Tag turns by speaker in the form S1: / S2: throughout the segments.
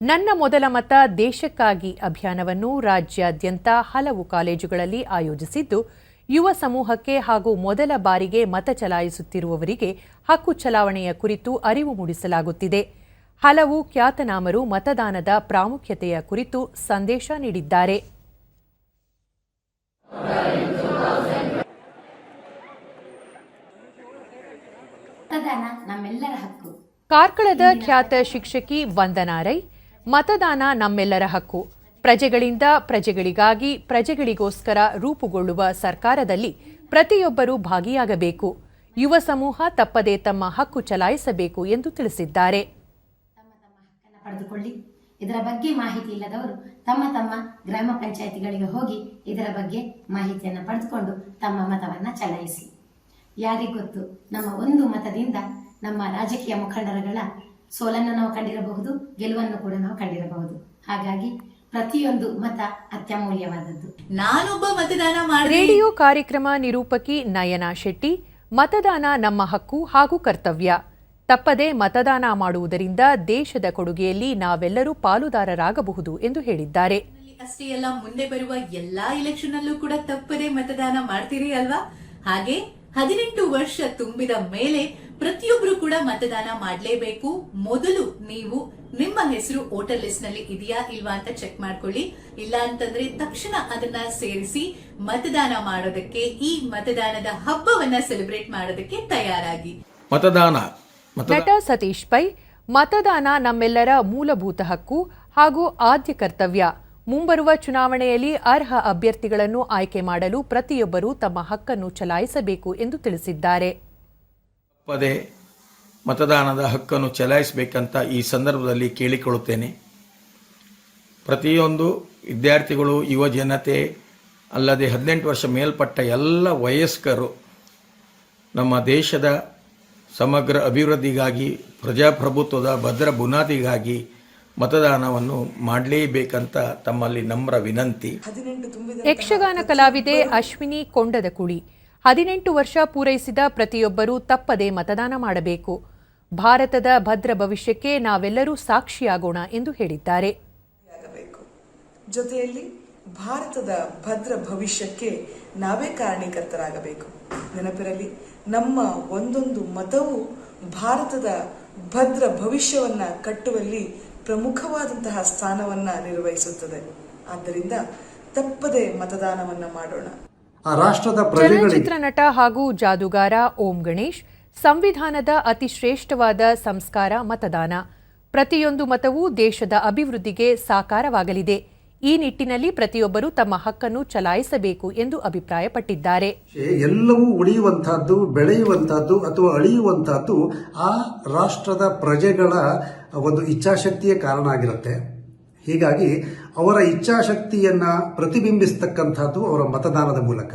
S1: ನನ್ನ ಮೊದಲ ಮತ ದೇಶಕ್ಕಾಗಿ ಅಭಿಯಾನವನ್ನು ರಾಜ್ಯಾದ್ಯಂತ ಹಲವು ಕಾಲೇಜುಗಳಲ್ಲಿ ಆಯೋಜಿಸಿದ್ದು ಯುವ ಸಮೂಹಕ್ಕೆ ಹಾಗೂ ಮೊದಲ ಬಾರಿಗೆ ಮತ ಚಲಾಯಿಸುತ್ತಿರುವವರಿಗೆ ಹಕ್ಕು ಚಲಾವಣೆಯ ಕುರಿತು ಅರಿವು ಮೂಡಿಸಲಾಗುತ್ತಿದೆ. ಹಲವು ಖ್ಯಾತನಾಮರು ಮತದಾನದ ಪ್ರಾಮುಖ್ಯತೆಯ ಕುರಿತು ಸಂದೇಶ ನೀಡಿದ್ದಾರೆ. ಕಾರ್ಕಳದ ಖ್ಯಾತ ಶಿಕ್ಷಕಿ ವಂದನಾ ರೈ ಮತದಾನ ನಮ್ಮೆಲ್ಲರ ಹಕ್ಕು. ಪ್ರಜೆಗಳಿಂದ ಪ್ರಜೆಗಳಿಗಾಗಿ ಪ್ರಜೆಗಳಿಗೋಸ್ಕರ ರೂಪುಗೊಳ್ಳುವ ಸರ್ಕಾರದಲ್ಲಿ ಪ್ರತಿಯೊಬ್ಬರೂ ಭಾಗಿಯಾಗಬೇಕು. ಯುವ ಸಮೂಹ ತಪ್ಪದೇ ತಮ್ಮ ಹಕ್ಕು ಚಲಾಯಿಸಬೇಕು ಎಂದು ತಿಳಿಸಿದ್ದಾರೆ.
S2: ಇದರ ಬಗ್ಗೆ ಮಾಹಿತಿ ಇಲ್ಲದವರು ತಮ್ಮ ತಮ್ಮ ಗ್ರಾಮ ಪಂಚಾಯಿತಿಗಳಿಗೆ ಹೋಗಿ ಇದರ ಬಗ್ಗೆ ಮಾಹಿತಿಯನ್ನು ಪಡೆದುಕೊಂಡು ತಮ್ಮ ಮತವನ್ನ ಚಲಾಯಿಸಿ. ಯಾರಿಗೊತ್ತು ನಮ್ಮ ಒಂದು ಮತದಿಂದ ನಮ್ಮ ರಾಜಕೀಯ ಮುಖಂಡರುಗಳ ಸೋಲನ್ನು ನಾವು ಕಂಡಿರಬಹುದು ಗೆಲುವನ್ನು ಕೂಡ ನಾವು ಕಂಡಿರಬಹುದು. ಹಾಗಾಗಿ ಪ್ರತಿಯೊಂದು ಮತ ಅತ್ಯಮೂಲ್ಯವಾದದ್ದು.
S3: ನಾನೊಬ್ಬ ಮತದಾನ ಮಾಡಿ
S1: ರೇಡಿಯೋ ಕಾರ್ಯಕ್ರಮ ನಿರೂಪಕಿ ನಯನಾ ಶೆಟ್ಟಿ ಮತದಾನ ನಮ್ಮ ಹಕ್ಕು ಹಾಗೂ ಕರ್ತವ್ಯ. ತಪ್ಪದೆ ಮತದಾನ ಮಾಡುವುದರಿಂದ ದೇಶದ ಕೊಡುಗೆಯಲ್ಲಿ ನಾವೆಲ್ಲರೂ ಪಾಲುದಾರರಾಗಬಹುದು ಎಂದು ಹೇಳಿದ್ದಾರೆ.
S3: ಅಷ್ಟೇ ಅಲ್ಲ ಮುಂದೆ ಬರುವ ಎಲ್ಲಾ ಇಲೆಕ್ಷನ್ ಅಲ್ಲೂ ಕೂಡ ತಪ್ಪದೆ ಮತದಾನ ಮಾಡ್ತೀರಿ ಅಲ್ವಾ? ಹಾಗೆ ಹದಿನೆಂಟು ವರ್ಷ ತುಂಬಿದ ಮೇಲೆ ಪ್ರತಿಯೊಬ್ರು ಕೂಡ ಮತದಾನ ಮಾಡಲೇಬೇಕು. ಮೊದಲು ನೀವು ನಿಮ್ಮ ಹೆಸರು ವೋಟರ್ ಲಿಸ್ಟ್ನಲ್ಲಿ ಇದೆಯಾ ಇಲ್ವಾ ಅಂತ ಚೆಕ್ ಮಾಡ್ಕೊಳ್ಳಿ. ಇಲ್ಲ ಅಂತಂದ್ರೆ ತಕ್ಷಣ ಅದನ್ನ ಸೇರಿಸಿ ಮತದಾನ ಮಾಡೋದಕ್ಕೆ ಈ ಮತದಾನದ ಹಬ್ಬವನ್ನ ಸೆಲೆಬ್ರೇಟ್ ಮಾಡೋದಕ್ಕೆ ತಯಾರಾಗಿ.
S4: ಮತದಾನ ಮತ
S1: ನಟ ಸತೀಶ್ ಪೈ ಮತದಾನ ನಮ್ಮೆಲ್ಲರ ಮೂಲಭೂತ ಹಕ್ಕು ಹಾಗೂ ಆದ್ಯ ಕರ್ತವ್ಯ. ಮುಂಬರುವ ಚುನಾವಣೆಯಲ್ಲಿ ಅರ್ಹ ಅಭ್ಯರ್ಥಿಗಳನ್ನು ಆಯ್ಕೆ ಮಾಡಲು ಪ್ರತಿಯೊಬ್ಬರೂ ತಮ್ಮ ಹಕ್ಕನ್ನು ಚಲಾಯಿಸಬೇಕು ಎಂದು ತಿಳಿಸಿದ್ದಾರೆ.
S4: ಪದೇ ಮತದಾನದ ಹಕ್ಕನ್ನು ಚಲಾಯಿಸಬೇಕಂತ ಈ ಸಂದರ್ಭದಲ್ಲಿ ಕೇಳಿಕೊಳ್ಳುತ್ತೇನೆ. ಪ್ರತಿಯೊಂದು ವಿದ್ಯಾರ್ಥಿಗಳು, ಯುವ ಜನತೆ, ಅಲ್ಲದೆ ಹದಿನೆಂಟು ವರ್ಷ ಮೇಲ್ಪಟ್ಟ ಎಲ್ಲ ವಯಸ್ಕರು ನಮ್ಮ ದೇಶದ ಸಮಗ್ರ ಅಭಿವೃದ್ಧಿಗಾಗಿ, ಪ್ರಜಾಪ್ರಭುತ್ವದ ಭದ್ರ ಬುನಾದಿಗಾಗಿ ಮತದಾನವನ್ನು ಮಾಡಲೇಬೇಕಂತ ತಮ್ಮಲ್ಲಿ ನಮ್ರ ವಿನಂತಿ.
S1: ಯಕ್ಷಗಾನ ಕಲಾವಿದೆ ಅಶ್ವಿನಿ ಕೊಂಡದ ಕುಳಿ. ಹದಿನೆಂಟು ವರ್ಷ ಪೂರೈಸಿದ ಪ್ರತಿಯೊಬ್ಬರೂ ತಪ್ಪದೆ ಮತದಾನ ಮಾಡಬೇಕು. ಭಾರತದ ಭದ್ರ ಭವಿಷ್ಯಕ್ಕೆ ನಾವೆಲ್ಲರೂ ಸಾಕ್ಷಿಯಾಗೋಣ ಎಂದು ಹೇಳಿದ್ದಾರೆ.
S5: ಜೊತೆಯಲ್ಲಿ ಭಾರತದ ಭದ್ರ ಭವಿಷ್ಯಕ್ಕೆ ನಾವೇ ಕಾರಣೀಕರ್ತರಾಗಬೇಕು. ನೆನಪಿರಲಿ ನಮ್ಮ ಒಂದೊಂದು ಮತವು ಭಾರತದ ಭದ್ರ ಭವಿಷ್ಯವನ್ನ ಕಟ್ಟುವಲ್ಲಿ ಪ್ರಮುಖವಾದಂತಹ ಸ್ಥಾನವನ್ನ ನಿರ್ವಹಿಸುತ್ತದೆ. ಆದ್ದರಿಂದ ತಪ್ಪದೆ ಮತದಾನವನ್ನ ಮಾಡೋಣ.
S6: ಆ ರಾಷ್ಟ್ರದ
S1: ಚಲನಚಿತ್ರ ನಟ ಹಾಗೂ ಜಾದೂಗಾರ ಓಂ ಗಣೇಶ್ ಸಂವಿಧಾನದ ಅತಿ ಶ್ರೇಷ್ಠವಾದ ಸಂಸ್ಕಾರ ಮತದಾನ. ಪ್ರತಿಯೊಂದು ಮತವೂ ದೇಶದ ಅಭಿವೃದ್ಧಿಗೆ ಸಾಕಾರವಾಗಲಿದೆ. ಈ ನಿಟ್ಟಿನಲ್ಲಿ ಪ್ರತಿಯೊಬ್ಬರೂ ತಮ್ಮ ಹಕ್ಕನ್ನು ಚಲಾಯಿಸಬೇಕು ಎಂದು ಅಭಿಪ್ರಾಯಪಟ್ಟಿದ್ದಾರೆ.
S6: ಎಲ್ಲವೂ ಉಳಿಯುವಂತಹದ್ದು ಬೆಳೆಯುವಂತಹದ್ದು ಅಥವಾ ಅಳಿಯುವಂತಹದ್ದು ಆ ರಾಷ್ಟ್ರದ ಪ್ರಜೆಗಳ ಒಂದು ಇಚ್ಛಾಶಕ್ತಿಯೇ ಕಾರಣ ಆಗಿರುತ್ತೆ. ಹೀಗಾಗಿ ಅವರ ಇಚ್ಛಾಶಕ್ತಿಯನ್ನ ಪ್ರತಿಬಿಂಬಿಸ್ತಕ್ಕಂಥದ್ದು ಅವರ ಮತದಾನದ ಮೂಲಕ.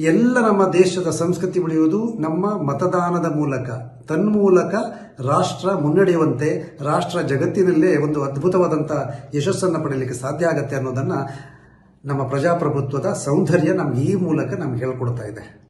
S6: ಎಲ್ಲ ನಮ್ಮ ದೇಶದ ಸಂಸ್ಕೃತಿ ಉಳಿಯುವುದು ನಮ್ಮ ಮತದಾನದ ಮೂಲಕ. ತನ್ಮೂಲಕ ರಾಷ್ಟ್ರ ಮುನ್ನಡೆಯುವಂತೆ ರಾಷ್ಟ್ರ ಜಗತ್ತಿನಲ್ಲೇ ಒಂದು ಅದ್ಭುತವಾದಂಥ ಯಶಸ್ಸನ್ನು ಪಡೆಯಲಿಕ್ಕೆ ಸಾಧ್ಯ ಆಗತ್ತೆ ಅನ್ನೋದನ್ನು ನಮ್ಮ ಪ್ರಜಾಪ್ರಭುತ್ವದ ಸೌಂದರ್ಯ ನಮ್ಗೆ ಈ ಮೂಲಕ ನಮ್ಗೆ ಹೇಳ್ಕೊಡ್ತಾ ಇದೆ.